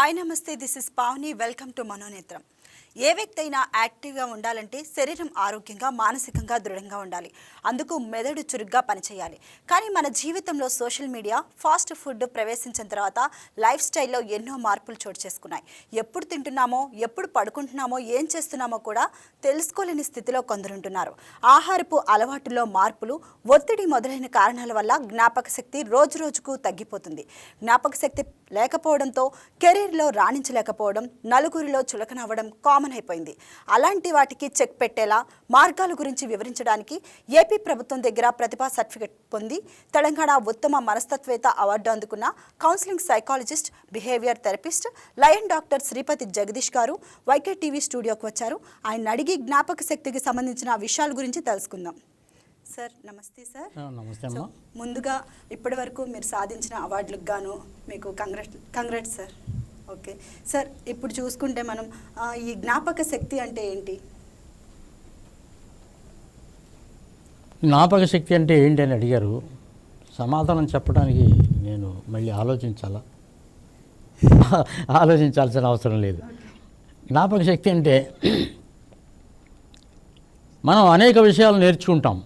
Hi నమస్తే this is Pavani welcome to Manonetram ఏ వ్యక్తి అయినా యాక్టివ్గా ఉండాలంటే శరీరం ఆరోగ్యంగా మానసికంగా దృఢంగా ఉండాలి. అందుకు మెదడు చురుగ్గా పనిచేయాలి. కానీ మన జీవితంలో సోషల్ మీడియా ఫాస్ట్ ఫుడ్ ప్రవేశించిన తర్వాత లైఫ్ స్టైల్లో ఎన్నో మార్పులు చోటు చేసుకున్నాయి. ఎప్పుడు తింటున్నామో ఎప్పుడు పడుకుంటున్నామో ఏం చేస్తున్నామో కూడా తెలుసుకోలేని స్థితిలో కొందరుంటున్నారు. ఆహారపు అలవాటులో మార్పులు ఒత్తిడి మొదలైన కారణాల వల్ల జ్ఞాపక శక్తి రోజు రోజుకు తగ్గిపోతుంది. జ్ఞాపక శక్తి లేకపోవడంతో కెరీర్లో రాణించలేకపోవడం నలుగురిలో చులకనవ్వడం కామన్ అయిపోయింది. అలాంటి వాటికి చెక్ పెట్టేలా మార్గాల గురించి వివరించడానికి ఏపీ ప్రభుత్వం దగ్గర ప్రతిభా సర్టిఫికెట్ పొంది తెలంగాణ ఉత్తమ మనస్తత్వేత అవార్డు అందుకున్న counselling psychologist behaviour therapist lion doctor Sripathi Jagadish garu YK TV స్టూడియోకి వచ్చారు. ఆయన అడిగి జ్ఞాపక శక్తికి సంబంధించిన విషయాల గురించి తెలుసుకుందాం. సార్ నమస్తే సార్. నమస్తే ముందుగా ఇప్పటి వరకు మీరు సాధించిన అవార్డులకు గాను మీకు congrat congrats sir. Okay. Sir ఇప్పుడు చూసుకుంటే మనం ఈ జ్ఞాపక శక్తి అంటే ఏంటి? జ్ఞాపక శక్తి అంటే ఏంటి అని అడిగారు. సమాధానం చెప్పడానికి నేను మళ్ళీ ఆలోచించాలా? ఆలోచించాల్సిన అవసరం లేదు. జ్ఞాపక శక్తి అంటే మనం అనేక విషయాలు నేర్చుకుంటాం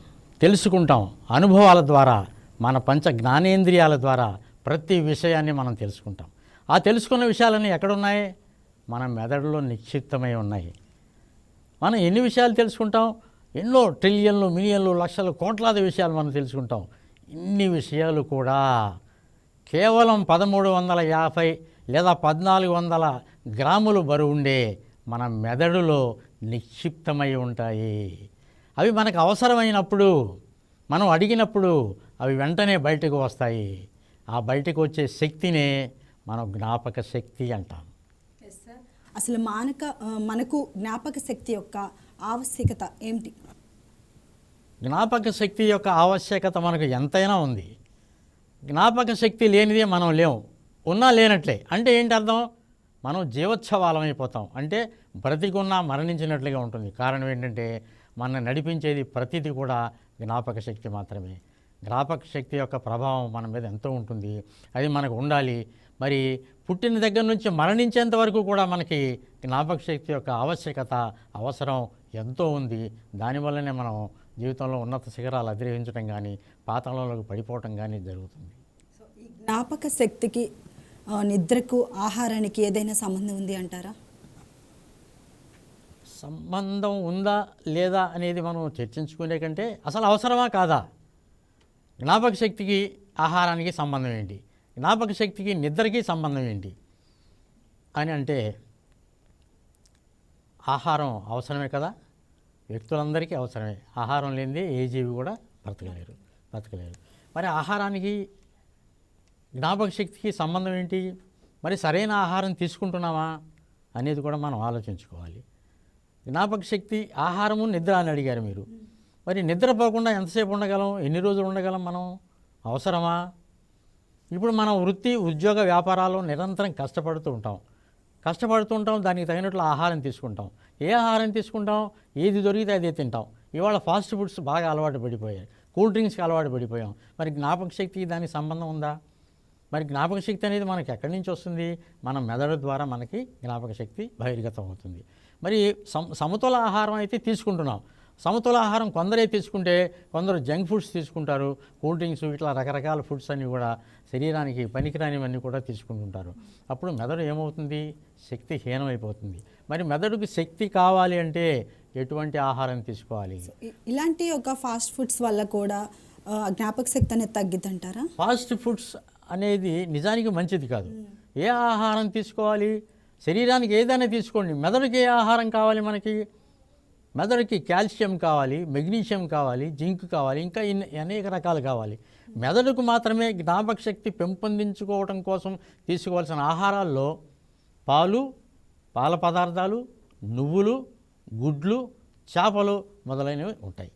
తెలుసుకుంటాం. అనుభవాల ద్వారా మన పంచ జ్ఞానేంద్రియాల ద్వారా ప్రతి విషయాన్ని మనం తెలుసుకుంటాం. ఆ తెలుసుకున్న విషయాలన్నీ ఎక్కడున్నాయి? మన మెదడులో నిక్షిప్తమై ఉన్నాయి. మనం ఎన్ని విషయాలు తెలుసుకుంటాం? ఎన్నో ట్రిలియన్లు మిలియన్లు లక్షలు కోట్లాది విషయాలు మనం తెలుసుకుంటాం. ఇన్ని విషయాలు కూడా కేవలం పదమూడు వందల యాభై లేదా పద్నాలుగు వందల గ్రాములు బరువుండే మన మెదడులో నిక్షిప్తమై ఉంటాయి. అవి మనకు అవసరమైనప్పుడు మనం అడిగినప్పుడు అవి వెంటనే బయటకు వస్తాయి. ఆ బయటకు వచ్చే శక్తినే మనం జ్ఞాపక శక్తి అంటాం. అసలు మానక మనకు జ్ఞాపక శక్తి యొక్క ఆవశ్యకత ఏమిటి? జ్ఞాపక శక్తి యొక్క ఆవశ్యకత మనకు ఎంతైనా ఉంది. జ్ఞాపక శక్తి లేనిదే మనం లేవు ఉన్నా లేనట్లే. అంటే ఏంటి అర్థం? మనం జీవోత్సవాలం అయిపోతాం అంటే బ్రతికున్నా మరణించినట్లుగా ఉంటుంది. కారణం ఏంటంటే మన నడిపించేది ప్రతిదీ కూడా జ్ఞాపక శక్తి మాత్రమే. జ్ఞాపక శక్తి యొక్క ప్రభావం మన మీద ఎంతో ఉంటుంది. అది మనకు ఉండాలి. మరి పుట్టిన దగ్గర నుంచి మరణించేంత వరకు కూడా మనకి జ్ఞాపక శక్తి యొక్క ఆవశ్యకత అవసరం ఎంతో ఉంది. దానివల్లనే మనం జీవితంలో ఉన్నత శిఖరాలు అధిరోహించడం కానీ పాతాళంలోకి పడిపోవటం కానీ జరుగుతుంది. సో ఈ జ్ఞాపక శక్తికి నిద్రకు ఆహారానికి ఏదైనా సంబంధం ఉంది అంటారా? సంబంధం ఉందా లేదా అనేది మనం చర్చించుకునే కంటే అసలు అవసరమా కాదా? జ్ఞాపక శక్తికి ఆహారానికి సంబంధం ఏంటి? జ్ఞాపక శక్తికి నిద్రకి సంబంధం ఏంటి? అని అంటే ఆహారం అవసరమే కదా? వ్యక్తులందరికీ అవసరమే. ఆహారం లేనిదే ఏ జీవి కూడా బ్రతకలేరు బ్రతకలేరు. మరి ఆహారానికి జ్ఞాపక శక్తికి సంబంధం ఏంటి? మరి సరైన ఆహారం తీసుకుంటున్నామా అనేది కూడా మనం ఆలోచించుకోవాలి. జ్ఞాపక శక్తి ఆహారము నిద్ర అని అడిగారు మీరు. మరి నిద్రపోకుండా ఎంతసేపు ఉండగలం? ఎన్ని రోజులు ఉండగలం మనం? అవసరమా? ఇప్పుడు మనం వృత్తి ఉద్యోగ వ్యాపారాలు నిరంతరం కష్టపడుతూ ఉంటాం. కష్టపడుతూ ఉంటాం దానికి తగినట్లు ఆహారం తీసుకుంటాం. ఏ ఆహారం తీసుకుంటాం? ఏది దొరికితే అదే తింటాం. ఇవాళ ఫాస్ట్ ఫుడ్స్ బాగా అలవాటు పడిపోయాయి. కూల్ డ్రింక్స్కి అలవాటు పడిపోయాం. మరి జ్ఞాపక శక్తికి దానికి సంబంధం ఉందా? మరి జ్ఞాపక శక్తి అనేది మనకి ఎక్కడి నుంచి వస్తుంది? మన మెదడు ద్వారా మనకి జ్ఞాపక శక్తి బహిర్గతం అవుతుంది. మరి సమ సమతుల ఆహారం అయితే తీసుకుంటున్నాం. సమతుల ఆహారం కొందరే తీసుకుంటే కొందరు జంక్ ఫుడ్స్ తీసుకుంటారు. కూల్ డ్రింక్స్ ఇట్లా రకరకాల ఫుడ్స్ అన్నీ కూడా. శరీరానికి పనికిరానివన్నీ కూడా తీసుకుంటుంటారు. అప్పుడు మెదడు ఏమవుతుంది? శక్తి హీనమైపోతుంది. మరి మెదడుకి శక్తి కావాలి అంటే ఎటువంటి ఆహారం తీసుకోవాలి? ఇలాంటి ఒక ఫాస్ట్ ఫుడ్స్ వల్ల కూడా జ్ఞాపక శక్తి అనేది తగ్గిద్దంటారా? ఫాస్ట్ ఫుడ్స్ అనేది నిజానికి మంచిది కాదు. ఏ ఆహారం తీసుకోవాలి? శరీరానికి ఏదైనా తీసుకోండి. మెదడుకి ఏ ఆహారం కావాలి మనకి? మెదడుకి కాల్షియం కావాలి మెగ్నీషియం కావాలి జింక్ కావాలి ఇంకా అనేక రకాలు కావాలి. మెదడుకు మాత్రమే జ్ఞాపక శక్తి పెంపొందించుకోవడం కోసం తీసుకోవాల్సిన ఆహారాల్లో పాలు పాల పదార్థాలు నువ్వులు గుడ్లు చేపలు మొదలైనవి ఉంటాయి.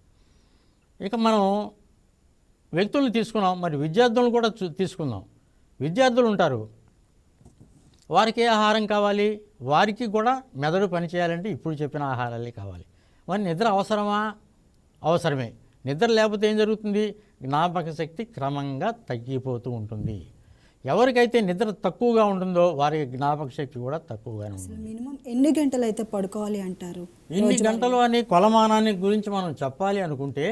ఇక మనం వ్యక్తులను తీసుకున్నాం మరి విద్యార్థులను కూడా తీసుకుందాం. విద్యార్థులు ఉంటారు. వారికి ఏ ఆహారం కావాలి? వారికి కూడా మెదడు పనిచేయాలంటే ఇప్పుడు చెప్పిన ఆహారాలే కావాలి. మరి నిద్ర అవసరమా? అవసరమే. నిద్ర లేకపోతే ఏం జరుగుతుంది? జ్ఞాపక శక్తి క్రమంగా తగ్గిపోతూ ఉంటుంది. ఎవరికైతే నిద్ర తక్కువగా ఉంటుందో వారి జ్ఞాపక శక్తి కూడా తక్కువగానే ఉంటుంది. మినిమం ఎన్ని గంటలు అయితే పడుకోవాలి అంటారు? ఇన్ని గంటలు అని కొలమానాన్ని గురించి మనం చెప్పాలి అనుకుంటే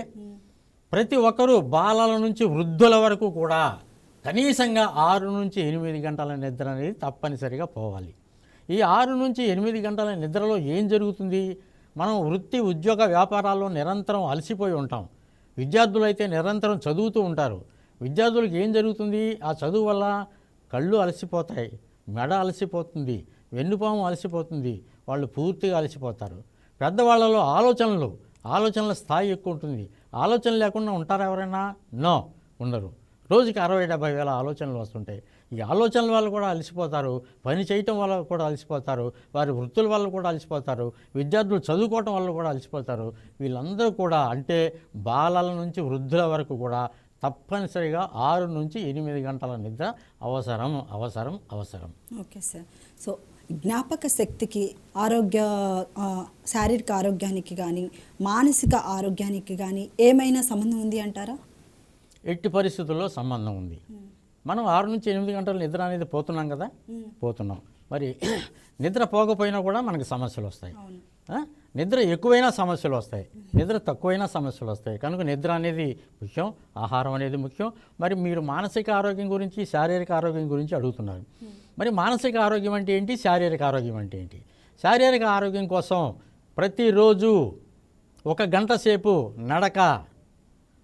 ప్రతి ఒక్కరూ బాలల నుంచి వృద్ధుల వరకు కూడా కనీసంగా ఆరు నుంచి ఎనిమిది గంటల నిద్ర అనేది తప్పనిసరిగా పోవాలి. ఈ ఆరు నుంచి ఎనిమిది గంటల నిద్రలో ఏం జరుగుతుంది? మనం వృత్తి ఉద్యోగ వ్యాపారాల్లో నిరంతరం అలసిపోయి ఉంటాం. విద్యార్థులు అయితే నిరంతరం చదువుతూ ఉంటారు. విద్యార్థులకు ఏం జరుగుతుంది? ఆ చదువు వల్ల కళ్ళు అలసిపోతాయి మెడ అలసిపోతుంది వెన్నుపాము అలసిపోతుంది వాళ్ళు పూర్తిగా అలసిపోతారు. పెద్దవాళ్ళలో ఆలోచనలు ఆలోచనల స్థాయి ఎక్కువ ఉంటుంది. ఆలోచన లేకుండా ఉంటారా ఎవరైనా? నో ఉండరు. రోజుకి అరవై డెబ్బై వేల ఆలోచనలు వస్తుంటాయి. ఈ ఆలోచనల వల్ల కూడా అలసిపోతారు పని చేయటం వల్ల కూడా అలసిపోతారు వారి వృత్తుల వల్ల కూడా అలసిపోతారు విద్యార్థులు చదువుకోవటం వల్ల కూడా అలసిపోతారు. వీళ్ళందరూ కూడా అంటే బాలల నుంచి వృద్ధుల వరకు కూడా తప్పనిసరిగా ఆరు నుంచి ఎనిమిది గంటల నిద్ర అవసరం అవసరం అవసరం. Okay sir. సో జ్ఞాపక శక్తికి ఆరోగ్య శారీరక ఆరోగ్యానికి కానీ మానసిక ఆరోగ్యానికి కానీ ఏమైనా సంబంధం ఉంది అంటారా? ఎట్టి పరిస్థితుల్లో సంబంధం ఉంది. మనం ఆరు నుంచి ఎనిమిది గంటల నిద్ర అనేది పోతున్నాం కదా? పోతున్నాం. మరి నిద్ర పోకపోయినా కూడా మనకి సమస్యలు వస్తాయి? నిద్ర ఎక్కువైనా సమస్యలు వస్తాయి. నిద్ర తక్కువైనా సమస్యలు వస్తాయి. కనుక నిద్ర అనేది ముఖ్యం ఆహారం అనేది ముఖ్యం. మరి మీరు మానసిక ఆరోగ్యం గురించి శారీరక ఆరోగ్యం గురించి అడుగుతున్నారు. మరి మానసిక ఆరోగ్యం అంటే ఏంటి? శారీరక ఆరోగ్యం అంటే ఏంటి? శారీరక ఆరోగ్యం కోసం ప్రతిరోజు ఒక గంట సేపు నడక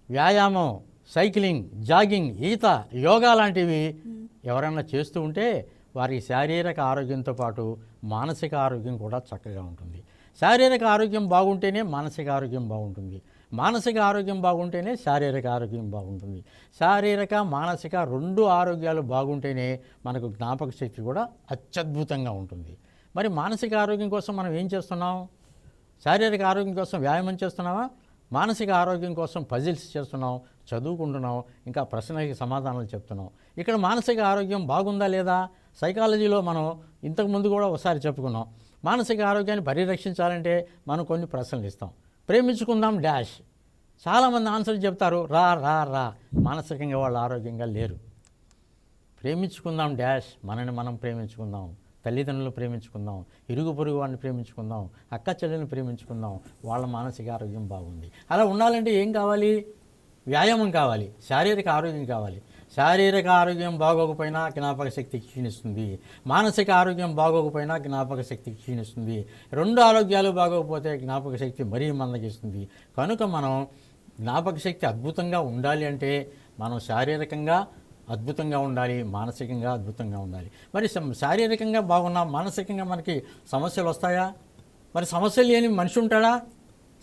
వ్యాయామం సైక్లింగ్ జాగింగ్ ఈత యోగా లాంటివి ఎవరైనా చేస్తూ ఉంటే వారి శారీరక ఆరోగ్యంతో పాటు మానసిక ఆరోగ్యం కూడా చక్కగా ఉంటుంది. శారీరక ఆరోగ్యం బాగుంటేనే మానసిక ఆరోగ్యం బాగుంటుంది. మానసిక ఆరోగ్యం బాగుంటేనే శారీరక ఆరోగ్యం బాగుంటుంది. శారీరక మానసిక రెండు ఆరోగ్యాలు బాగుంటేనే మనకు జ్ఞాపక శక్తి కూడా అత్యద్భుతంగా ఉంటుంది. మరి మానసిక ఆరోగ్యం కోసం మనం ఏం చేస్తున్నాం? శారీరక ఆరోగ్యం కోసం వ్యాయామం చేస్తున్నావా? మానసిక ఆరోగ్యం కోసం పజిల్స్ చేస్తున్నాం చదువుకుంటున్నాం ఇంకా ప్రశ్నలకి సమాధానాలు చెప్తున్నాం ఇక్కడ మానసిక ఆరోగ్యం బాగుందా లేదా? సైకాలజీలో మనం ఇంతకుముందు కూడా ఒకసారి చెప్పుకున్నాం. మానసిక ఆరోగ్యాన్ని పరిరక్షించాలంటే మనం కొన్ని ప్రశ్నలు ఇస్తాం. ప్రేమించుకుందాం డాష్. చాలామంది ఆన్సర్ చెప్తారు రా రా రా. మానసికంగా వాళ్ళు ఆరోగ్యంగా లేరు. ప్రేమించుకుందాం డాష్. మనని మనం ప్రేమించుకుందాం. తల్లిదండ్రులు ప్రేమించుకుందాం. ఇరుగు పొరుగు వాడిని ప్రేమించుకుందాం. అక్క చెల్లెలను ప్రేమించుకుందాం. వాళ్ళ మానసిక ఆరోగ్యం బాగుంది. అలా ఉండాలంటే ఏం కావాలి? వ్యాయామం కావాలి శారీరక ఆరోగ్యం కావాలి. శారీరక ఆరోగ్యం బాగోకపోయినా జ్ఞాపక శక్తి క్షీణిస్తుంది. మానసిక ఆరోగ్యం బాగోకపోయినా జ్ఞాపక శక్తి క్షీణిస్తుంది. రెండు ఆరోగ్యాలు బాగోకపోతే జ్ఞాపక శక్తి మరీ మందగిస్తుంది. కనుక మనం జ్ఞాపక శక్తి అద్భుతంగా ఉండాలి అంటే మనం శారీరకంగా అద్భుతంగా ఉండాలి మానసికంగా అద్భుతంగా ఉండాలి. మరి శారీరకంగా బాగున్నా మానసికంగా మనకి సమస్యలు వస్తాయా? మరి సమస్యలు లేని మనిషి ఉంటాడా?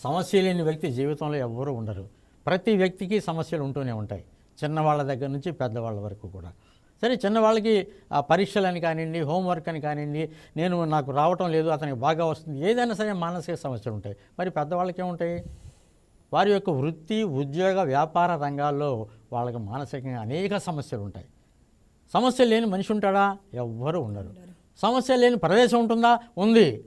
సమస్య లేని వ్యక్తి జీవితంలో ఎవ్వరూ ఉండరు. ప్రతి వ్యక్తికి సమస్యలు ఉంటూనే ఉంటాయి. చిన్నవాళ్ళ దగ్గర నుంచి పెద్దవాళ్ళ వరకు కూడా. సరే చిన్నవాళ్ళకి ఆ పరీక్షలని కానివ్వండి హోంవర్క్ అని కానివ్వండి నేను నాకు రావటం లేదు అతనికి బాగా వస్తుంది ఏదైనా సరే మానసిక సమస్యలు ఉంటాయి. మరి పెద్దవాళ్ళకి ఏముంటాయి? వారి యొక్క వృత్తి ఉద్యోగ వ్యాపార రంగాల్లో వాళ్ళకి మానసికంగా అనేక సమస్యలు ఉంటాయి. సమస్య లేని మనిషి ఉంటాడా? ఎవ్వరూ ఉండరు. సమస్య లేని ప్రదేశం ఉంటుందా? ఉంది.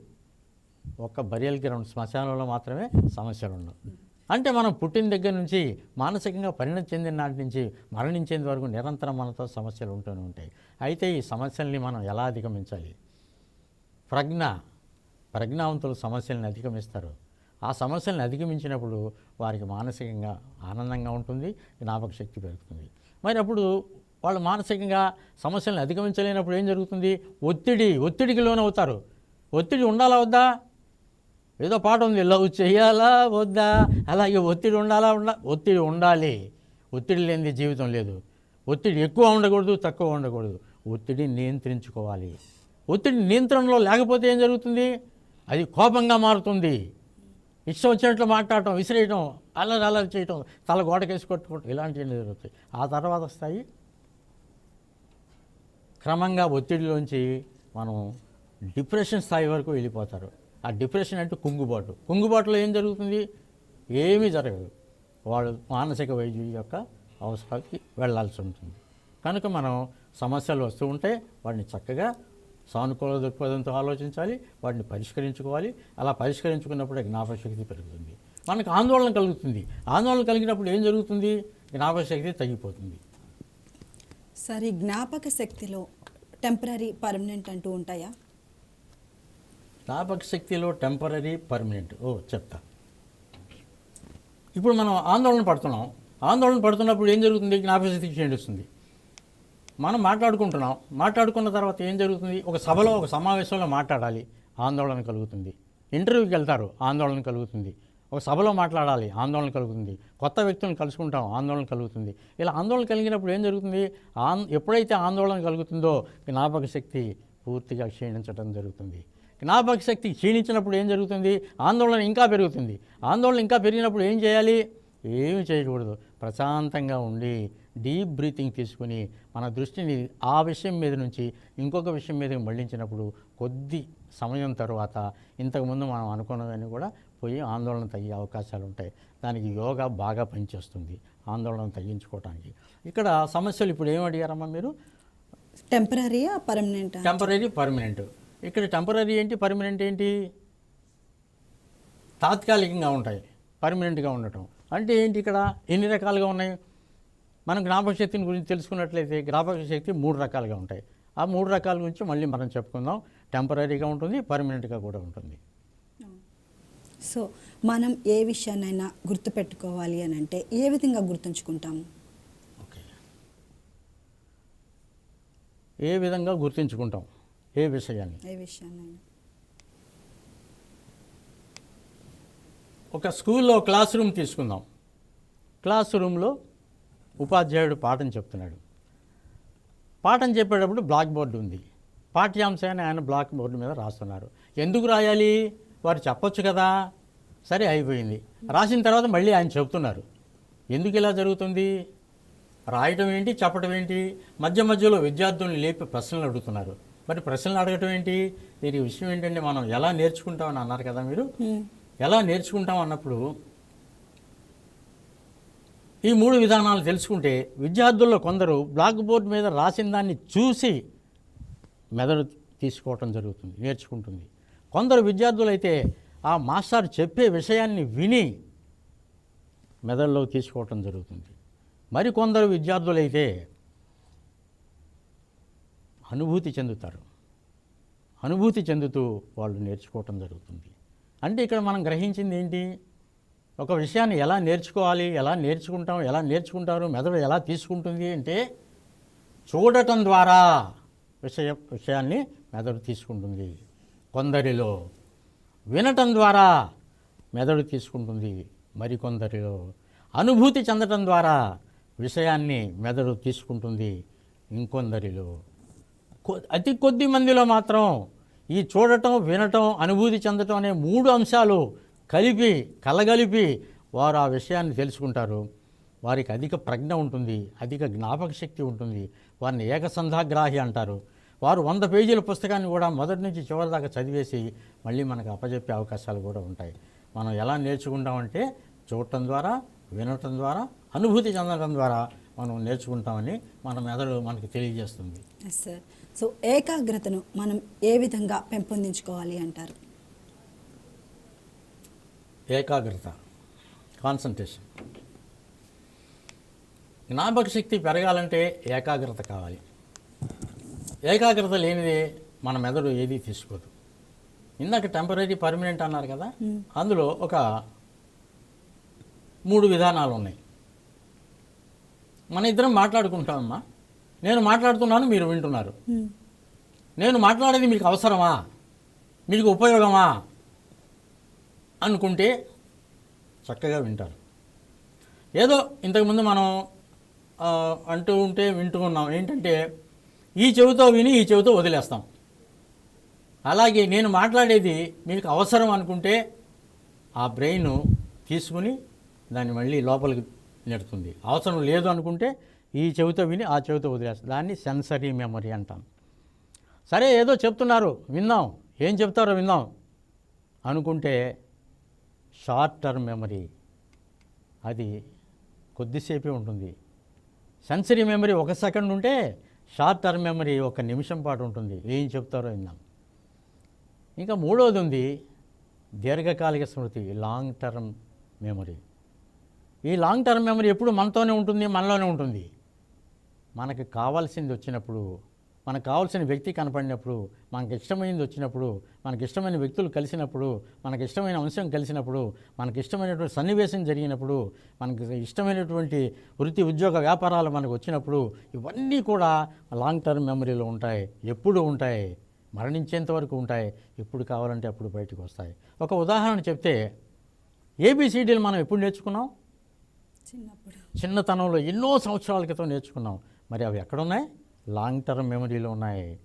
ఒక్క బరియల్ గ్రౌండ్ శ్మశానంలో మాత్రమే సమస్యలు ఉండవు. అంటే మనం పుట్టిన దగ్గర నుంచి మానసికంగా పరిణతి చెందిన నాటి నుంచి మరణించేంత వరకు నిరంతరం మనతో సమస్యలు ఉంటూనే ఉంటాయి. అయితే ఈ సమస్యల్ని మనం ఎలా అధిగమించాలి? ప్రజ్ఞ ప్రజ్ఞావంతులు సమస్యలను అధిగమిస్తారు. ఆ సమస్యలను అధిగమించినప్పుడు వారికి మానసికంగా ఆనందంగా ఉంటుంది జ్ఞాపక శక్తి పెరుగుతుంది. మరి అప్పుడు వాళ్ళు మానసికంగా సమస్యలను అధిగమించలేనప్పుడు ఏం జరుగుతుంది? ఒత్తిడి ఒత్తిడికి లోనవుతారు. ఒత్తిడి ఉండాలా వద్దా? ఏదో పాట ఉంది లవ్ చేయాలా వద్దా? అలాగే ఒత్తిడి ఉండాలా ఉండా ఒత్తిడి ఉండాలి. ఒత్తిడి లేనిది జీవితం లేదు. ఒత్తిడి ఎక్కువ ఉండకూడదు తక్కువ ఉండకూడదు. ఒత్తిడి నియంత్రించుకోవాలి. ఒత్తిడి నియంత్రణలో లేకపోతే ఏం జరుగుతుంది? అది కోపంగా మారుతుంది. ఇష్టం వచ్చినట్లు మాట్లాడటం విసిరేయటం అల్లరి అల్లరి చేయటం తల గోడకేసి కొట్టుకోవటం ఇలాంటివన్నీ జరుగుతాయి. ఆ తర్వాత వస్తాయి. క్రమంగా ఒత్తిడిలోంచి మనం డిప్రెషన్ స్థాయి వరకు వెళ్ళిపోతారు. ఆ డిప్రెషన్ అంటే కుంగుబాటు. కుంగుబాటులో ఏం జరుగుతుంది? ఏమీ జరగదు. వాళ్ళు మానసిక వైద్యుడి యొక్క అవసరాలకి వెళ్ళాల్సి ఉంటుంది. కనుక మనం సమస్యలు వస్తూ ఉంటే వాటిని చక్కగా సానుకూల దృక్పథంతో ఆలోచించాలి వాటిని పరిష్కరించుకోవాలి. అలా పరిష్కరించుకున్నప్పుడే జ్ఞాపకశక్తి పెరుగుతుంది. మనకు ఆందోళన కలుగుతుంది. ఆందోళన కలిగినప్పుడు ఏం జరుగుతుంది? జ్ఞాపకశక్తి తగ్గిపోతుంది. సరే జ్ఞాపక శక్తిలో టెంపరీ పర్మనెంట్ అంటూ ఉంటాయా? జ్ఞాపక శక్తిలో టెంపరీ పర్మనెంట్ ఓ చెప్తా. ఇప్పుడు మనం ఆందోళన పడుతున్నాం. ఆందోళన పడుతున్నప్పుడు ఏం జరుగుతుంది? జ్ఞాపక శక్తి క్షీణిస్తుంది మనం మాట్లాడుకుంటున్నాం. మాట్లాడుకున్న తర్వాత ఏం జరుగుతుంది? ఒక సభలో ఒక సమావేశంలో మాట్లాడాలి. ఆందోళన కలుగుతుంది. ఇంటర్వ్యూకి వెళ్తారు. ఆందోళన కలుగుతుంది. ఒక సభలో మాట్లాడాలి. ఆందోళన కలుగుతుంది. కొత్త వ్యక్తులను కలుసుకుంటాం. ఆందోళన కలుగుతుంది. ఇలా ఆందోళన కలిగినప్పుడు ఏం జరుగుతుంది? ఆన్ ఎప్పుడైతే ఆందోళన కలుగుతుందో జ్ఞాపక శక్తి పూర్తిగా క్షీణించడం జరుగుతుంది. జ్ఞాపక శక్తి క్షీణించినప్పుడు ఏం జరుగుతుంది? ఆందోళన ఇంకా పెరుగుతుంది. ఆందోళన ఇంకా పెరిగినప్పుడు ఏం చేయాలి? ఏమి చేయకూడదు. ప్రశాంతంగా ఉండి డీప్ బ్రీతింగ్ తీసుకుని మన దృష్టిని ఆ విషయం మీద నుంచి ఇంకొక విషయం మీదకి మళ్ళించినప్పుడు కొద్ది సమయం తర్వాత ఇంతకుముందు మనం అనుకున్నవన్నీ కూడా పోయి ఆందోళన తగ్గే అవకాశాలు ఉంటాయి. దానికి యోగా బాగా పనిచేస్తుంది ఆందోళన తగ్గించుకోవడానికి ఇక్కడ సమస్యలు ఇప్పుడు ఏం అడిగారమ్మా మీరు? టెంపరీయా పర్మనెంట్ టెంపరీ పర్మనెంట్ ఇక్కడ టెంపరీ ఏంటి పర్మనెంట్ ఏంటి? తాత్కాలికంగా ఉంటాయి పర్మనెంట్గా ఉండటం. అంటే ఏంటి ఇక్కడ? ఎన్ని రకాలుగా ఉన్నాయి? మనం జ్ఞాపక శక్తిని గురించి తెలుసుకున్నట్లయితే జ్ఞాపక శక్తి మూడు రకాలుగా ఉంటాయి. ఆ మూడు రకాల గురించి మళ్ళీ మనం చెప్పుకుందాం. టెంపరీగా ఉంటుంది పర్మనెంట్గా కూడా ఉంటుంది. సో మనం ఏ విషయాన్నైనా గుర్తుపెట్టుకోవాలి అని అంటే ఏ విధంగా గుర్తుంచుకుంటాము? ఓకే. ఏ విధంగా గుర్తుంచుకుంటాం? ఏ విషయాన్ని? ఏ విషయాన్నైనా ఒక స్కూల్లో క్లాస్ రూమ్ తీసుకుందాం. క్లాస్ రూమ్లో ఉపాధ్యాయుడు పాఠం చెప్తున్నాడు. పాఠం చెప్పేటప్పుడు బ్లాక్ బోర్డు ఉంది. పాఠ్యాంశాన్ని ఆయన బ్లాక్ బోర్డు మీద రాస్తున్నారు. ఎందుకు రాయాలి? వారు చెప్పొచ్చు కదా. సరే అయిపోయింది. రాసిన తర్వాత మళ్ళీ ఆయన చెప్తున్నారు. ఎందుకు ఇలా జరుగుతుంది? రాయటం ఏంటి? చెప్పడం ఏంటి? మధ్య మధ్యలో విద్యార్థుల్ని లేపి ప్రశ్నలు అడుగుతున్నారు. మరి ప్రశ్నలు అడగటం ఏంటి? దీని విషయం ఏంటంటే మనం ఎలా నేర్చుకుంటామని అన్నారు కదా మీరు? ఎలా నేర్చుకుంటాం అన్నప్పుడు ఈ మూడు విధానాలు తెలుసుకుంటే విద్యార్థుల్లో కొందరు బ్లాక్ బోర్డ్ మీద రాసిన దాన్ని చూసి మెదడు తీసుకోవటం జరుగుతుంది నేర్చుకుంటుంది. కొందరు విద్యార్థులు అయితే ఆ మాస్టర్ చెప్పే విషయాన్ని విని మెదడులో తీసుకోవటం జరుగుతుంది. మరి కొందరు విద్యార్థులైతే అనుభూతి చెందుతారు. అనుభూతి చెందుతూ వాళ్ళు నేర్చుకోవటం జరుగుతుంది. అంటే ఇక్కడ మనం గ్రహించింది ఏంటి? ఒక విషయాన్ని ఎలా నేర్చుకోవాలి? ఎలా నేర్చుకుంటాం? ఎలా నేర్చుకుంటారు? మెదడు ఎలా తీసుకుంటుంది అంటే చూడటం ద్వారా విషయ విషయాన్ని మెదడు తీసుకుంటుంది. కొందరిలో వినటం ద్వారా మెదడు తీసుకుంటుంది. మరికొందరిలో అనుభూతి చెందటం ద్వారా విషయాన్ని మెదడు తీసుకుంటుంది. ఇంకొందరిలో అతి కొద్ది మందిలో మాత్రం ఈ చూడటం వినటం అనుభూతి చెందటం అనే మూడు అంశాలు కలిపి కలగలిపి వారు ఆ విషయాన్ని తెలుసుకుంటారు. వారికి అధిక ప్రజ్ఞ ఉంటుంది అధిక జ్ఞాపక శక్తి ఉంటుంది వారిని ఏకసంధాగ్రాహి అంటారు. వారు వంద పేజీల పుస్తకాన్ని కూడా మొదటి నుంచి చివరి దాకా చదివేసి మళ్ళీ మనకు అప్పజెప్పే అవకాశాలు కూడా ఉంటాయి. మనం ఎలా నేర్చుకుంటామంటే చూడటం ద్వారా వినటం ద్వారా అనుభూతి చెందడం ద్వారా మనం నేర్చుకుంటామని మన మెదడు మనకి తెలియజేస్తుంది. సార్ సో ఏకాగ్రతను మనం ఏ విధంగా పెంపొందించుకోవాలి అంటారు? ఏకాగ్రత కాన్సన్ట్రేషన్ జ్ఞాపక శక్తి పెరగాలంటే ఏకాగ్రత కావాలి. ఏకాగ్రత లేనిదే మన మెదడు ఏది తీసుకోదు. ఇందాక టెంపరీ పర్మనెంట్ అన్నారు కదా? అందులో ఒక మూడు విధానాలు ఉన్నాయి మన ఇద్దరం మాట్లాడుకుంటామమ్మా. నేను మాట్లాడుతున్నాను మీరు వింటున్నారు. నేను మాట్లాడేది మీకు అవసరమా? మీకు ఉపయోగమా? అనుకుంటే చక్కగా వింటారు. ఏదో ఇంతకుముందు మనం అంటూ ఉంటే వింటూ ఉన్నాం. ఏంటంటే ఈ చెవితో విని ఈ చెవితో వదిలేస్తాం. అలాగే నేను మాట్లాడేది మీకు అవసరం అనుకుంటే ఆ బ్రెయిన్ తీసుకుని దాన్ని మళ్ళీ లోపలికి నెడుతుంది. అవసరం లేదు అనుకుంటే ఈ చెవితో విని ఆ చెవితో వదిలేస్తాం. దాన్ని సెన్సరీ మెమరీ అంటాం. సరే ఏదో చెప్తున్నారు విందాం ఏం చెప్తారో విందాం అనుకుంటే షార్ట్ టర్మ్ మెమరీ. అది కొద్దిసేపే ఉంటుంది. సెన్సరీ మెమరీ ఒక సెకండ్ ఉంటే షార్ట్ టర్మ్ మెమరీ ఒక నిమిషం పాటు ఉంటుంది. ఏం చెప్తారో విందాం ఇంకా మూడోది ఉంది దీర్ఘకాలిక స్మృతి లాంగ్ టర్మ్ మెమరీ ఈ లాంగ్ టర్మ్ మెమరీ ఎప్పుడు మనతోనే ఉంటుంది మనలోనే ఉంటుంది. మనకు కావాల్సింది వచ్చినప్పుడు మనకు కావాల్సిన వ్యక్తి కనపడినప్పుడు మనకి ఇష్టమైనది వచ్చినప్పుడు మనకి ఇష్టమైన వ్యక్తులు కలిసినప్పుడు మనకి ఇష్టమైన అంశం కలిసినప్పుడు మనకి ఇష్టమైనటువంటి సన్నివేశం జరిగినప్పుడు మనకి ఇష్టమైనటువంటి వృత్తి ఉద్యోగ వ్యాపారాలు మనకు వచ్చినప్పుడు ఇవన్నీ కూడా లాంగ్ టర్మ్ మెమరీలో ఉంటాయి. ఎప్పుడు ఉంటాయి? మరణించేంత వరకు ఉంటాయి. ఎప్పుడు కావాలంటే అప్పుడు బయటకు వస్తాయి. ఒక ఉదాహరణ చెప్తే ఏబిసిడీలు మనం ఎప్పుడు నేర్చుకున్నాం? చిన్నప్పుడు. చిన్నతనంలో ఎన్నో సంవత్సరాల క్రితం నేర్చుకున్నాం. మరి అవి ఎక్కడున్నాయి? లాంగ్ టర్మ్ మెమరీలో ఉన్నాయి.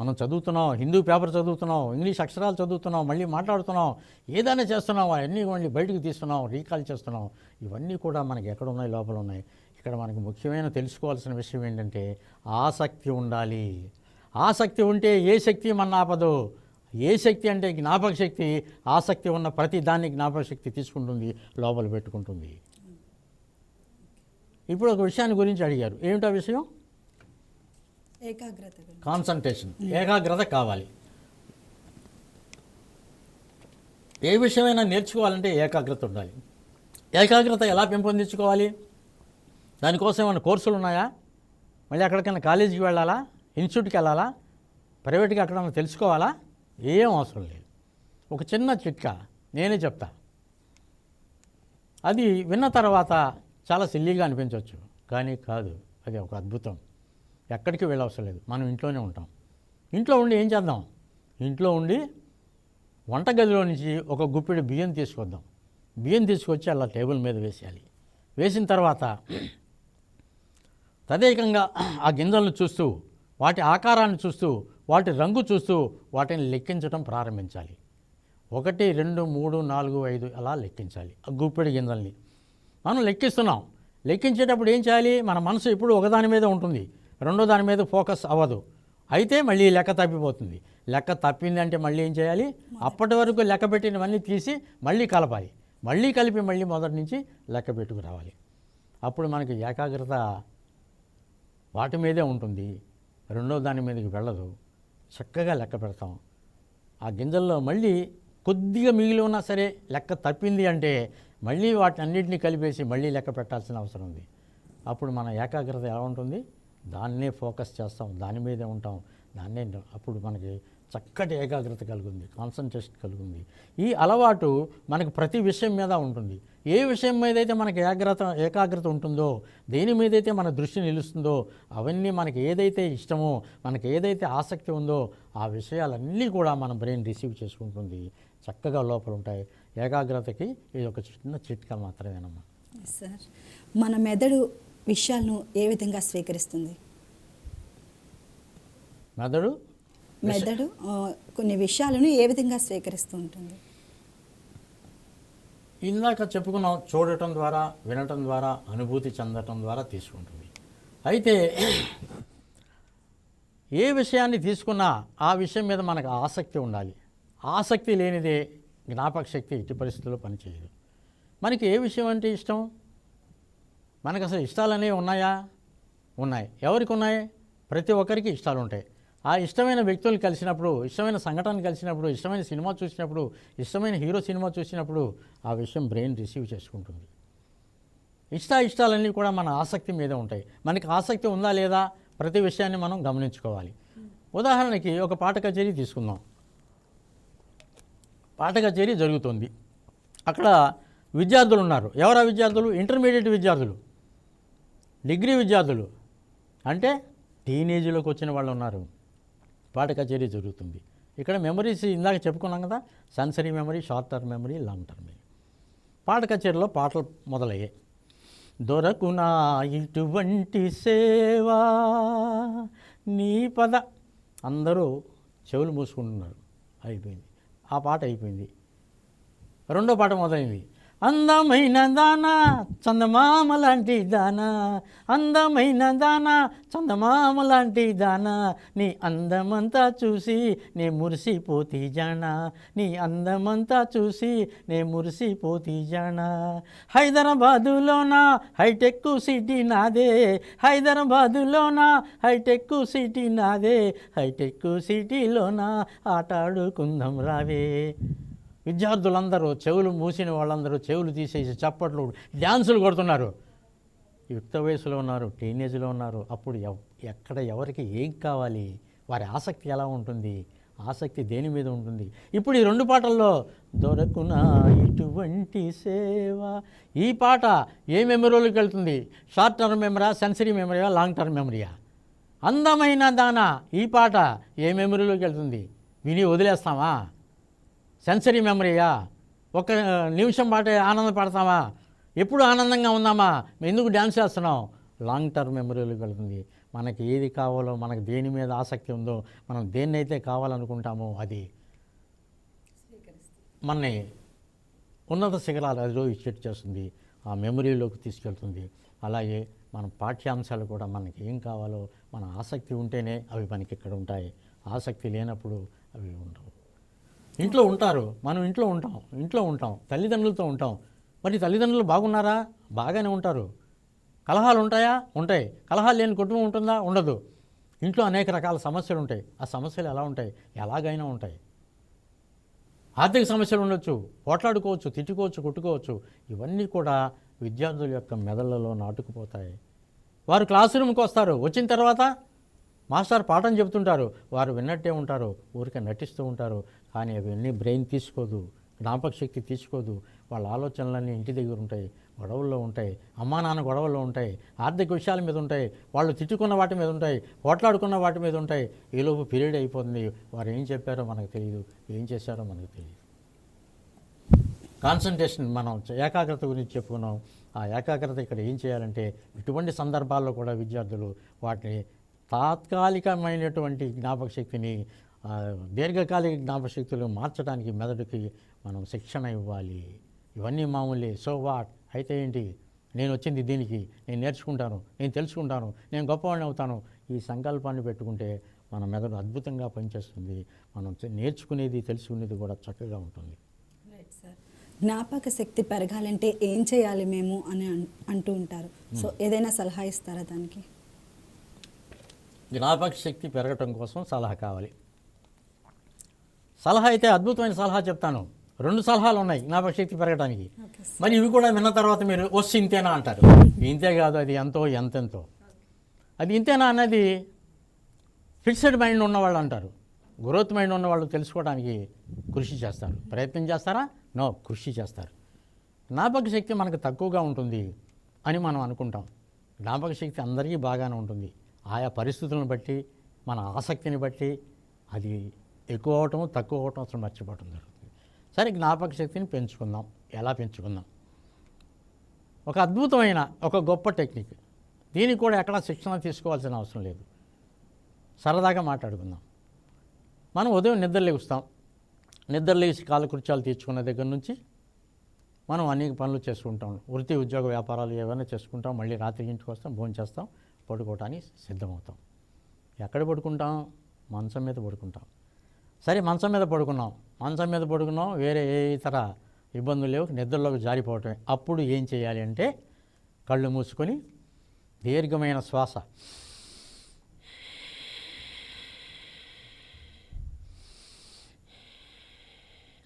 మనం చదువుతున్నాం హిందూ పేపర్ చదువుతున్నాం ఇంగ్లీష్ అక్షరాలు చదువుతున్నాం మళ్ళీ మాట్లాడుతున్నాం ఏదైనా చేస్తున్నాం అవన్నీ మళ్ళీ బయటకు తీస్తున్నాం రీకాల్ చేస్తున్నాం. ఇవన్నీ కూడా మనకి ఎక్కడ ఉన్నాయి లోపల ఉన్నాయి. ఇక్కడ మనకి ముఖ్యమైన తెలుసుకోవాల్సిన విషయం ఏంటంటే ఆసక్తి ఉండాలి. ఆసక్తి ఉంటే ఏ శక్తి మన ఆపదు. ఏ శక్తి అంటే జ్ఞాపక శక్తి ఆసక్తి ఉన్న ప్రతి దాన్ని జ్ఞాపక శక్తి తీసుకుంటుంది లోపల పెట్టుకుంటుంది. ఇప్పుడు ఒక విషయాన్ని గురించి అడిగారు. ఏమిటా విషయం? ఏకాగ్రత. కాన్సన్ట్రేషన్. ఏకాగ్రత కావాలి. ఏ విషయమైనా నేర్చుకోవాలంటే ఏకాగ్రత ఉండాలి. ఏకాగ్రత ఎలా పెంపొందించుకోవాలి? దానికోసం ఏమైనా కోర్సులు ఉన్నాయా? మళ్ళీ ఎక్కడికైనా కాలేజీకి వెళ్ళాలా? ఇన్స్టిట్యూట్కి వెళ్ళాలా? ప్రైవేట్గా ఎక్కడైనా తెలుసుకోవాలా? ఏం అవసరం లేదు. ఒక చిన్న చిట్కా నేనే చెప్తా. అది విన్న తర్వాత చాలా సిల్లీగా అనిపించవచ్చు. కానీ కాదు అది ఒక అద్భుతం. ఎక్కడికి వెళ్ళవసరం లేదు. మనం ఇంట్లోనే ఉంటాం. ఇంట్లో ఉండి ఏం చేద్దాం? ఇంట్లో ఉండి వంటగదిలో నుంచి ఒక గుప్పిడి బియ్యం తీసుకొద్దాం. బియ్యం తీసుకొచ్చి అలా టేబుల్ మీద వేసేయాలి. వేసిన తర్వాత తదేకంగా ఆ గింజలను చూస్తూ వాటి ఆకారాన్ని చూస్తూ వాటి రంగు చూస్తూ వాటిని లెక్కించడం ప్రారంభించాలి. ఒకటి రెండు మూడు నాలుగు ఐదు అలా లెక్కించాలి. ఆ గుప్పెడి గింజల్ని. మనం లెక్కిస్తున్నాం. లెక్కించేటప్పుడు ఏం చేయాలి? మన మనసు ఎప్పుడు ఒకదాని మీద ఉంటుంది. రెండో దాని మీద ఫోకస్ అవ్వదు. అయితే మళ్ళీ లెక్క తప్పిపోతుంది. లెక్క తప్పింది అంటే మళ్ళీ ఏం చేయాలి? అప్పటి వరకు లెక్క పెట్టినవన్నీ తీసి మళ్ళీ కలపాలి. మళ్ళీ కలిపి మళ్ళీ మొదటి నుంచి లెక్క పెట్టుకురావాలి అప్పుడు మనకి ఏకాగ్రత వాటి మీదే ఉంటుంది. రెండో దాని మీదకి వెళ్ళదు. చక్కగా లెక్క పెడతాం. ఆ గింజల్లో మళ్ళీ కొద్దిగా మిగిలి ఉన్నా సరే లెక్క తప్పింది అంటే మళ్ళీ వాటన్నిటిని కలిపేసి మళ్ళీ లెక్క పెట్టాల్సిన అవసరం ఉంది. అప్పుడు మన ఏకాగ్రత ఎలా ఉంటుంది? దాన్నే ఫోకస్ చేస్తాం దాని మీదే ఉంటాం. దాన్నే అప్పుడు మనకి చక్కటి ఏకాగ్రత కలుగుంది కాన్సన్ట్రేషన్ కలుగుంది. ఈ అలవాటు మనకు ప్రతి విషయం మీద ఉంటుంది. ఏ విషయం మీదైతే మనకి ఏకాగ్రత ఏకాగ్రత ఉంటుందో దేని మీదైతే మన దృష్టి నిలుస్తుందో అవన్నీ మనకి ఏదైతే ఇష్టమో మనకి ఏదైతే ఆసక్తి ఉందో ఆ విషయాలన్నీ కూడా మన బ్రెయిన్ రిసీవ్ చేసుకుంటుంది. చక్కగా లోపల ఉంటాయి ఏకాగ్రతకి ఇది ఒక చిన్న చిట్కా మాత్రమేనమ్మా. సార్ మన మెదడు విషయాలను ఏ విధంగా స్వీకరిస్తుంది? మెదడు? మెదడు కొన్ని విషయాలను ఏ విధంగా స్వీకరిస్తూ ఉంటుంది? ఇందాక చెప్పుకున్నాం చూడటం ద్వారా వినటం ద్వారా అనుభూతి చెందటం ద్వారా తీసుకుంటుంది. అయితే ఏ విషయాన్ని తీసుకున్నా ఆ విషయం మీద మనకు ఆసక్తి ఉండాలి. ఆసక్తి లేనిదే జ్ఞాపక శక్తి ఎట్టి పరిస్థితుల్లో పనిచేయదు. మనకి ఏ విషయం అంటే ఇష్టం? మనకు అసలు ఇష్టాలు అనేవి ఉన్నాయా? ఉన్నాయి. ఎవరికి ఉన్నాయి? ప్రతి ఒక్కరికి ఇష్టాలు ఉంటాయి. ఆ ఇష్టమైన వ్యక్తులు కలిసినప్పుడు ఇష్టమైన సంఘటనలు కలిసినప్పుడు ఇష్టమైన సినిమా చూసినప్పుడు ఇష్టమైన హీరో సినిమా చూసినప్పుడు ఆ విషయం బ్రెయిన్ రిసీవ్ చేసుకుంటుంది. ఇష్ట ఇష్టాలన్నీ కూడా మన ఆసక్తి మీద ఉంటాయి. మనకి ఆసక్తి ఉందా లేదా? ప్రతి విషయాన్ని మనం గమనించుకోవాలి. ఉదాహరణకి ఒక పాట కచేరీ తీసుకుందాం. పాట కచేరీ జరుగుతుంది. అక్కడ విద్యార్థులు ఉన్నారు. ఎవరా విద్యార్థులు? ఇంటర్మీడియట్ విద్యార్థులు. డిగ్రీ విద్యార్థులు. అంటే టీనేజీలోకి వచ్చిన వాళ్ళు ఉన్నారు. పాట కచేరీ జరుగుతుంది. ఇక్కడ మెమరీస్ ఇందాక చెప్పుకున్నాం కదా sensory memory short term memory long term memory. పాట కచేరీలో పాటలు మొదలయ్యాయి. దొరకునా ఇటువంటి సేవా నీ పద. అందరూ చెవులు మూసుకుంటున్నారు. అయిపోయింది. ఆ పాట అయిపోయింది. రెండో పాట మొదలైంది. అందమైన దానా చందమామ లాంటి దానా. అందమైన దానా చందమామ లాంటి దానా. నీ అందమంతా చూసి నే మురిసిపోతీ జానా. నీ అందమంతా చూసి నే మురిసిపోతీ జానా. హైదరాబాదులోన హైటెక్ సిటీ నాదే. హైదరాబాదులోన హైటెక్ సిటీ నాదే. హైటెక్ సిటీలోన ఆట ఆడుకుందాం రావే. విద్యార్థులందరూ చెవులు మూసిన వాళ్ళందరూ చెవులు తీసేసి చప్పట్లు డ్యాన్సులు కొడుతున్నారు. యుక్త వయసులో ఉన్నారు టీనేజ్లో ఉన్నారు. అప్పుడు ఎవ్- ఎక్కడ ఎవరికి ఏం కావాలి? వారి ఆసక్తి ఎలా ఉంటుంది? ఆసక్తి దేని మీద ఉంటుంది? ఇప్పుడు ఈ రెండు పాటల్లో దొరకున ఇటువంటి సేవ? ఈ పాట ఏ మెమరీలోకి వెళ్తుంది షార్ట్ టర్మ్ మెమరా సెన్సరీ మెమరీయా లాంగ్ టర్మ్ మెమరీయా? అందమైన దాన ఈ పాట ఏ మెమరీలోకి వెళ్తుంది విని వదిలేస్తామా సెన్సరీ మెమరీయా ఒక నిమిషం పాటే ఆనందపడతామా? ఎప్పుడు ఆనందంగా ఉందామా ఎందుకు డ్యాన్స్ చేస్తున్నాం లాంగ్ టర్మ్ మెమరీలోకి వెళ్తుంది మనకి ఏది కావాలో మనకు దేని మీద ఆసక్తి ఉందో మనం దేన్నైతే కావాలనుకుంటామో అది. మనని ఉన్నత శిఖరాలు అధిరోహించేట్టు చేస్తుంది. ఆ మెమరీలోకి తీసుకెళ్తుంది. అలాగే మన పాఠ్యాంశాలు కూడా మనకి ఏం కావాలో మన ఆసక్తి ఉంటేనే అవి మనకి ఇక్కడ ఉంటాయి. ఆసక్తి లేనప్పుడు అవి ఉండవు. ఇంట్లో ఉంటారు. మనం ఇంట్లో ఉంటాం. ఇంట్లో ఉంటాం. తల్లిదండ్రులతో ఉంటాం. మరి తల్లిదండ్రులు బాగున్నారా? బాగానే ఉంటారు. కలహాలు ఉంటాయా? ఉంటాయి. కలహాలు లేని కుటుంబం ఉంటుందా? ఉండదు. ఇంట్లో అనేక రకాల సమస్యలు ఉంటాయి. ఆ సమస్యలు ఎలా ఉంటాయి? ఎలాగైనా ఉంటాయి. ఆర్థిక సమస్యలు ఉండొచ్చు. పోట్లాడుకోవచ్చు తిట్టుకోవచ్చు కొట్టుకోవచ్చు. ఇవన్నీ కూడా విద్యార్థుల యొక్క మెదళ్ళలో నాటుకుపోతాయి. వారు క్లాస్ రూమ్కి వస్తారు. వచ్చిన తర్వాత మాస్టర్ పాఠం చెబుతుంటారు. వారు విన్నట్టే ఉంటారు. ఊరికే నటిస్తూ ఉంటారు. కానీ అవన్నీ బ్రెయిన్ తీసుకోదు జ్ఞాపక శక్తి తీసుకోదు. వాళ్ళ ఆలోచనలన్నీ ఇంటి దగ్గర ఉంటాయి గొడవల్లో ఉంటాయి అమ్మా నాన్న గొడవల్లో ఉంటాయి ఆర్థిక విషయాల మీద ఉంటాయి వాళ్ళు తిట్టుకున్న వాటి మీద ఉంటాయి పోట్లాడుకున్న వాటి మీద ఉంటాయి. ఈలోపు పీరియడ్ అయిపోతుంది. వారు ఏం చెప్పారో మనకు తెలియదు ఏం చేశారో మనకు తెలియదు కాన్సన్ట్రేషన్ మనం ఏకాగ్రత గురించి చెప్పుకున్నాం. ఆ ఏకాగ్రత ఇక్కడ ఏం చేయాలంటే ఇటువంటి సందర్భాల్లో కూడా విద్యార్థులు వాటిని తాత్కాలికమైనటువంటి జ్ఞాపక శక్తిని దీర్ఘకాలిక జ్ఞాపక శక్తులు మార్చడానికి మెదడుకి మనం శిక్షణ ఇవ్వాలి. ఇవన్నీ మామూలే. So what? అయితే ఏంటి? నేను వచ్చింది దీనికి. నేను నేర్చుకుంటాను. నేను తెలుసుకుంటాను. నేను గొప్పవాడిని అవుతాను. ఈ సంకల్పాన్ని పెట్టుకుంటే మన మెదడు అద్భుతంగా పనిచేస్తుంది. మనం నేర్చుకునేది తెలుసుకునేది కూడా చక్కగా ఉంటుంది. జ్ఞాపక శక్తి పెరగాలంటే ఏం చేయాలి మేము అని అన్- అంటూ ఉంటారు. సో ఏదైనా సలహా ఇస్తారా దానికి? జ్ఞాపక శక్తి పెరగటం కోసం సలహా కావాలి. సలహా అయితే అద్భుతమైన సలహా చెప్తాను. రెండు సలహాలు ఉన్నాయి జ్ఞాపక శక్తి పెరగడానికి మరి ఇవి కూడా విన్న తర్వాత మీరు వస్తు ఇంతేనా అంటారు. ఇంతే కాదు అది ఎంతో ఎంతెంతో. అది ఇంతేనా అన్నది ఫిక్స్డ్ మైండ్ ఉన్నవాళ్ళు అంటారు. గ్రోత్ మైండ్ ఉన్నవాళ్ళు తెలుసుకోవడానికి కృషి చేస్తారు. ప్రయత్నం చేస్తారా? నో కృషి చేస్తారు. జ్ఞాపక శక్తి మనకు తక్కువగా ఉంటుంది అని మనం అనుకుంటాం. జ్ఞాపక శక్తి అందరికీ బాగానే ఉంటుంది. ఆయా పరిస్థితులను బట్టి మన ఆసక్తిని బట్టి అది ఎక్కువ అవటం తక్కువ అవటం అసలు మర్చిపోవటం జరుగుతుంది. సరే జ్ఞాపక శక్తిని పెంచుకుందాం. ఎలా పెంచుకుందాం? ఒక అద్భుతమైన ఒక గొప్ప టెక్నిక్. దీనికి కూడా ఎక్కడ శిక్షణ తీసుకోవాల్సిన అవసరం లేదు. సరదాగా మాట్లాడుకుందాం. మనం ఉదయం నిద్ర లేగుస్తాం. నిద్ర లేచి కాలకృత్యాలు తీర్చుకున్న దగ్గర నుంచి మనం అనేక పనులు చేసుకుంటాం వృత్తి ఉద్యోగ వ్యాపారాలు ఏవైనా చేసుకుంటాం. మళ్ళీ రాత్రి ఇంటికి వస్తాం భోజనం చేస్తాం పడుకోవటానికి సిద్ధమవుతాం. ఎక్కడ పడుకుంటాం? మంచం మీద పడుకుంటాం. సరే మంచం మీద పడుకున్నాం. మంచం మీద పడుకున్నాం. వేరే ఏ ఇతర ఇబ్బందులు లేవు. నిద్రలోకి జారిపోవటమే. అప్పుడు ఏం చేయాలి అంటే కళ్ళు మూసుకొని దీర్ఘమైన శ్వాస.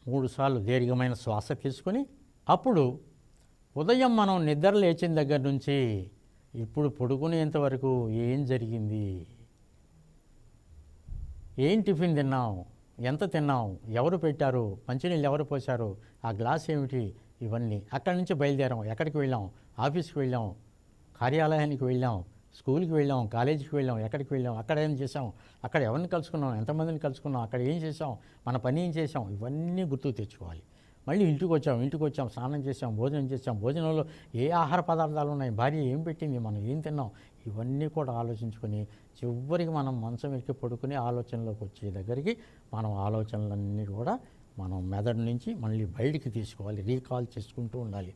మూడు సార్లు దీర్ఘమైన శ్వాస తీసుకొని అప్పుడు ఉదయం మనం నిద్ర లేచిన దగ్గర నుంచి ఇప్పుడు పడుకునేంత వరకు ఏం జరిగింది? ఏం టిఫిన్ తిన్నాం? ఎంత తిన్నాం? ఎవరు పెట్టారు? మంచినీళ్ళు ఎవరు పోశారు? ఆ గ్లాస్ ఏమిటి? ఇవన్నీ అక్కడి నుంచి బయలుదేరాం. ఎక్కడికి వెళ్ళాం? ఆఫీస్కి వెళ్ళాం. కార్యాలయానికి వెళ్ళాం. స్కూల్కి వెళ్ళాం. కాలేజీకి వెళ్ళాం. ఎక్కడికి వెళ్ళాం? అక్కడ ఏం చేసాం అక్కడ ఎవరిని కలుసుకున్నాం? ఎంతమందిని కలుసుకున్నాం? అక్కడ ఏం చేసాం మన పని ఏం చేసాం ఇవన్నీ గుర్తు తెచ్చుకోవాలి. మళ్ళీ ఇంటికి వచ్చాం ఇంటికి వచ్చాం స్నానం చేసాం భోజనం చేసాం భోజనంలో ఏ ఆహార పదార్థాలు ఉన్నాయి? భార్య ఏం పెట్టింది? మనం ఏం తిన్నాం? ఇవన్నీ కూడా ఆలోచించుకొని చివరికి మనం మంచం ఎక్కి పడుకుని ఆలోచనలోకి వచ్చే దగ్గరికి మనం ఆలోచనలన్నీ కూడా మనం మెదడు నుంచి మళ్ళీ బయటికి తీసుకోవాలి. రీకాల్ చేసుకుంటూ ఉండాలి.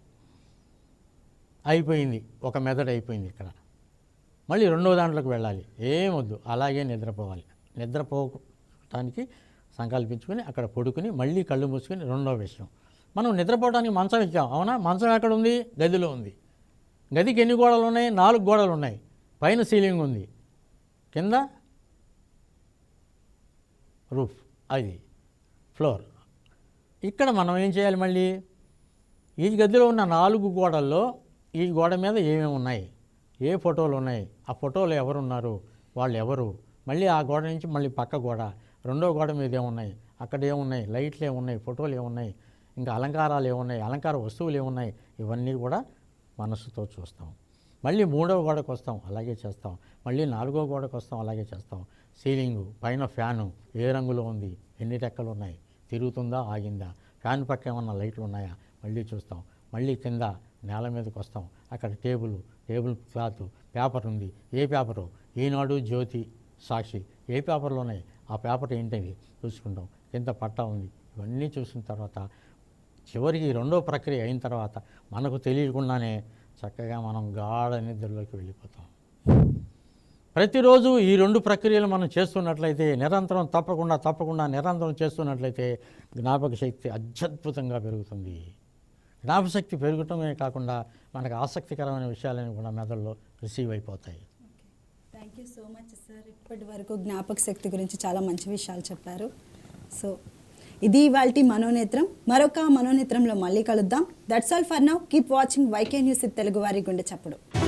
అయిపోయింది. ఒక మెదడు అయిపోయింది ఇక్కడ. మళ్ళీ రెండో దాంట్లోకి వెళ్ళాలి. ఏమొద్దు అలాగే నిద్రపోవాలి. నిద్రపోవటానికి సంకల్పించుకుని అక్కడ పడుకుని మళ్ళీ కళ్ళు మూసుకుని రెండో విషయం. మనం నిద్రపోవడానికి మంచం ఇచ్చాం అవునా? మంచం ఎక్కడ ఉంది? గదిలో ఉంది. గదికి ఎన్ని గోడలు ఉన్నాయి? నాలుగు గోడలు ఉన్నాయి. పైన సీలింగ్ ఉంది. కింద రూఫ్. అది. ఫ్లోర్. ఇక్కడ మనం ఏం చేయాలి మళ్ళీ? ఈ గదిలో ఉన్న నాలుగు గోడల్లో ఈ గోడ మీద ఏమేమి ఉన్నాయి? ఏ ఫోటోలు ఉన్నాయి? ఆ ఫోటోలు ఎవరున్నారు? వాళ్ళు ఎవరు మళ్ళీ ఆ గోడ నుంచి మళ్ళీ పక్క గోడ. రెండో గోడ మీద ఏమున్నాయి? అక్కడ ఏమున్నాయి? లైట్లు ఏమున్నాయి? ఫోటోలు ఏమున్నాయి? ఇంకా అలంకారాలు ఏమున్నాయి? అలంకార వస్తువులు ఏమున్నాయి? ఇవన్నీ కూడా మనసుతో చూస్తాం. మళ్ళీ మూడో గోడకు వస్తాం అలాగే చేస్తాం. మళ్ళీ నాలుగో గోడకు వస్తాం అలాగే చేస్తాం. సీలింగు పైన ఫ్యాను ఏ రంగులో ఉంది? ఎన్ని రెక్కలు ఉన్నాయి? తిరుగుతుందా? ఆగిందా? ఫ్యాన్ పక్క ఏమన్నా లైట్లు ఉన్నాయా? మళ్ళీ చూస్తాం. మళ్ళీ కింద నేల మీదకి వస్తాం. అక్కడ టేబుల్ టేబుల్ క్లాత్ పేపర్ ఉంది. ఏ పేపరు? ఈనాడు జ్యోతి సాక్షి. ఏ పేపర్లో ఉన్నాయి? ఆ పేపర్ ఏంటది చూసుకుంటాం కింద పట్టా ఉంది. ఇవన్నీ చూసిన తర్వాత చివరికి రెండో ప్రక్రియ అయిన తర్వాత మనకు తెలియకుండానే చక్కగా మనం గాఢ నిద్రలోకి వెళ్ళిపోతాం. ప్రతిరోజు ఈ రెండు ప్రక్రియలు మనం చేస్తున్నట్లయితే నిరంతరం తప్పకుండా తప్పకుండా నిరంతరం చేస్తున్నట్లయితే జ్ఞాపక శక్తి అత్యద్భుతంగా పెరుగుతుంది. జ్ఞాపశక్తి పెరగటమే కాకుండా మనకు ఆసక్తికరమైన విషయాలని కూడా మెదడులో రిసీవ్ అయిపోతాయి. Thank you so much sir ఇప్పటి వరకు జ్ఞాపక శక్తి గురించి చాలా మంచి విషయాలు చెప్పారు. సో ఇది ఇవాళ మనోనేత్రం. మరొక మనోనేత్రంలో మళ్ళీ కలుద్దాం. That's all for now keep watching YK news Telugu వారి గుండె చప్పుడు